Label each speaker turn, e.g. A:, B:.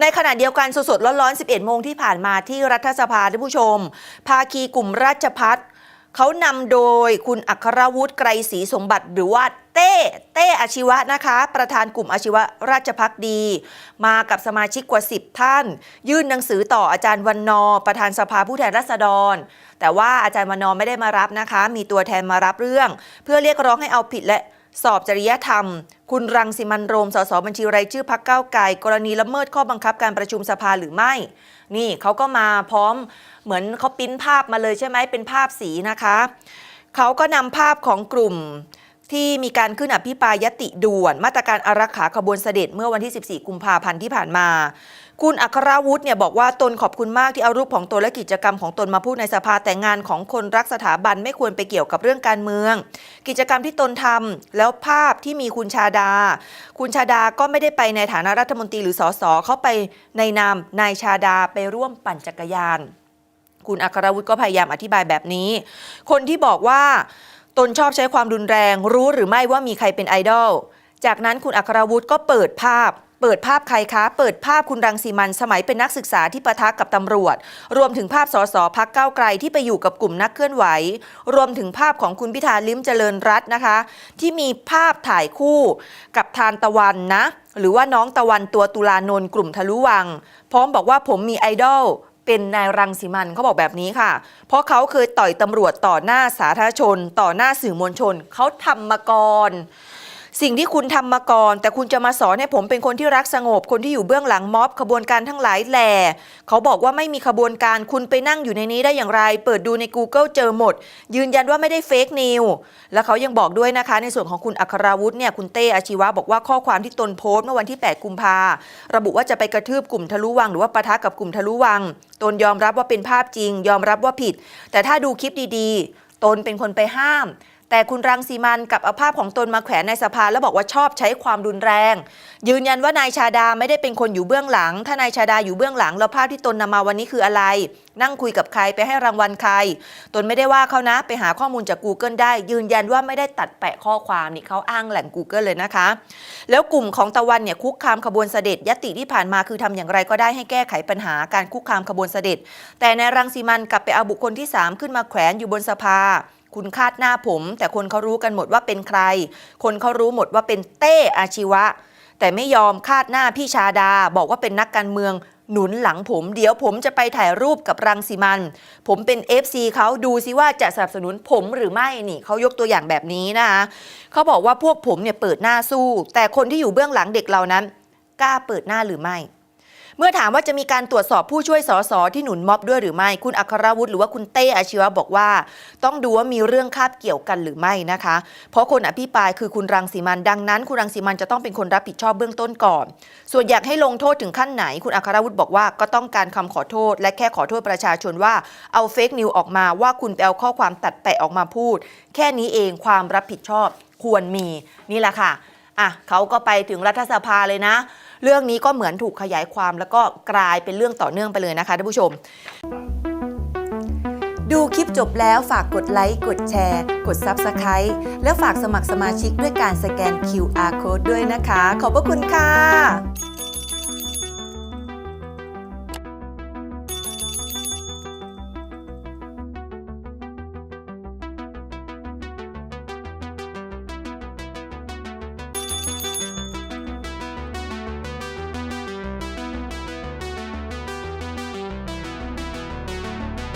A: ในขณะเดียวกันสดๆร้อนๆ 11 โมงที่ผ่านมาที่รัฐสภาท่านผู้ชม ภาคีกลุ่มราชพัฒเขานำโดยคุณอัครวุฒิไกรศรีสมบัติหรือว่าเต้ เต้อาชีวะนะคะ ประธานกลุ่มอาชีวะราชพักดี มากับสมาชิกกว่า 10 ท่าน ยื่นหนังสือต่ออาจารย์วันนอ ประธานสภาผู้แทนราษฎร แต่ว่าอาจารย์วันนอไม่ได้มารับนะคะ มีตัวแทนมารับเรื่อง เพื่อเรียกร้องให้เอาผิดและสอบจริยธรรม คุณรังสิมันโรม สสบัญชีรายชื่อพักเก้าไกลกรณีละเมิดข้อบังคับการประชุมสภาหรือไม่ นี่เขาก็มาพร้อมเหมือนเขาปิ้นภาพมาเลยใช่ไหมเป็นภาพสีนะคะ เขาก็นำภาพของกลุ่มที่มีการขึ้นอภิปรายยติด่วน มาตรการอารักขาขบวนเสด็จเมื่อวันที่ 14 กุมภาพันธ์ที่ผ่านมา คุณอัครวุฒิเนี่ยบอกว่าตนขอบคุณมากที่เอารูปของตนและกิจกรรมของตนมาพูดในสภาแต่งานของคนรักสถาบันไม่ควรไปเกี่ยวกับเรื่องการเมือง กิจกรรมที่ตนทำแล้วภาพที่มีคุณชาดา คุณชาดาก็ไม่ได้ไปในฐานะรัฐมนตรีหรือสสเขาไปในนามนายชาดาไปร่วมปั่นจักรยาน คุณอัครวุฒิก็พยายามอธิบายแบบนี้ คนที่บอกว่าตนชอบใช้ความรุนแรง รู้หรือไม่ว่ามีใครเป็นไอดอลจากนั้นคุณอัครวุฒิก็เปิดภาพ เปิดภาพใครคะ เปิดภาพคุณรังสีมันสมัยเป็นนักศึกษาที่ประทะกับตำรวจ รวมถึงภาพสสพักเก้าไกลที่ไปอยู่กับกลุ่มนักเคลื่อนไหว รวมถึงภาพของคุณพิธาลิ้มเจริญรัตน์นะคะ ที่มีภาพถ่ายคู่กับทานตะวันนะ หรือว่าน้องตะวันตัวตุลานนท์กลุ่มทะลุวัง พร้อมบอกว่าผมมีไอดอลเป็นนายรังสีมันเขาบอกแบบนี้ค่ะ เพราะเขาเคยต่อยตำรวจต่อหน้าสาธารณชน ต่อหน้าสื่อมวลชนเขาทำมาก่อน สิ่งที่คุณทำมาก่อน แต่คุณจะมาสอนให้ผมเป็นคนที่รักสงบ คนที่อยู่เบื้องหลังม็อบขบวนการทั้งหลายแหล่เขาบอกว่าไม่มีขบวนการคุณไปนั่งอยู่ในนี้ได้อย่างไร เปิดดูใน Google เจอหมด ยืนยันว่าไม่ได้เฟกนิวแล้วเขายังบอกด้วยนะคะ ในส่วนของคุณอัคราวุธเนี่ยคุณเต้อาชีวะบอกว่าข้อความที่ตนโพสต์เมื่อวันที่ 8 กุมภาระบุว่าจะไปกระทืบกลุ่มทะลุวัง หรือว่าปะทะกับกลุ่มทะลุวัง ตนยอมรับว่าเป็นภาพจริง ยอมรับว่าผิด แต่ถ้าดูคลิปดีๆ ตนเป็นคนไปห้าม แต่คุณรังสีมันกับเอาภาพของตนมาแขวนในสภาแล้วบอกว่าชอบใช้ความรุนแรง ยืนยันว่านายชาดาไม่ได้เป็นคนอยู่เบื้องหลัง ถ้านายชาดาอยู่เบื้องหลัง แล้วภาพที่ตนนำมาวันนี้คืออะไร นั่งคุยกับใครไปให้รางวัลใคร ตนไม่ได้ว่าเขานะ ไปหาข้อมูลจาก Google ได้ ยืนยันว่าไม่ได้ตัดแปะข้อความนี่เขาอ้างแหล่ง Google เลยนะคะ แล้วกลุ่มของตะวันเนี่ยคุกคามขบวนเสด็จยติที่ผ่านมาคือทำอย่างไรก็ได้ให้แก้ไขปัญหาการคุกคามขบวนเสด็จ แต่ในรังสีมันกลับไปเอาบุคคลที่ 3 ขึ้นมาแขวนอยู่บนสภา คุณคาดหน้าผม แต่คนเขารู้กันหมดว่าเป็นใคร คนเขารู้หมดว่าเป็นเต้อาชีวะ แต่ไม่ยอมคาดหน้าพี่ชาดา บอกว่าเป็นนักการเมืองหนุนหลังผม เดี๋ยวผมจะไปถ่ายรูปกับรังสีมัน ผมเป็น FC เขาดูซิว่าจะสนับสนุนผมหรือไม่นี่เขายกตัวอย่างแบบนี้นะคะเขาบอกว่าพวกผมเนี่ยเปิดหน้าสู้ แต่คนที่อยู่เบื้องหลังเด็กเหล่านั้น กล้าเปิดหน้าหรือไม่ เมื่อถามว่าจะมีการตรวจสอบผู้ช่วยสสที่หนุนม็อบด้วยหรือไม่ คุณอัครวุฒิหรือว่าคุณเต้อาชีวะบอกว่า ต้องดูว่ามีเรื่องคาบเกี่ยวกันหรือไม่นะคะ เพราะคนอภิปรายคือคุณรังสีมันดังนั้น คุณรังสีมันจะต้องเป็นคนรับผิดชอบเบื้องต้นก่อน ส่วนอยากให้ลงโทษถึงขั้นไหน คุณอัครวุฒิบอกว่าก็ต้องการคำขอโทษ และแค่ขอโทษประชาชนว่าเอาเฟกนิวออกมาว่าคุณไปเอาข้อความตัดแปะออกมาพูด แค่นี้เองความรับผิดชอบควรมีนี่แหละค่ะอะเขาก็ไปถึงรัฐสภาเลยนะ เรื่องนี้ก็เหมือนถูกขยายความแล้วก็กลายเป็นเรื่องต่อเนื่องไปเลยนะคะท่านผู้ชม ดูคลิปจบแล้วฝากกดไลค์กดแชร์ กด Subscribe แล้วฝากสมัครสมาชิกด้วยการสแกน QR Code ด้วยนะคะ ขอบพระคุณค่ะ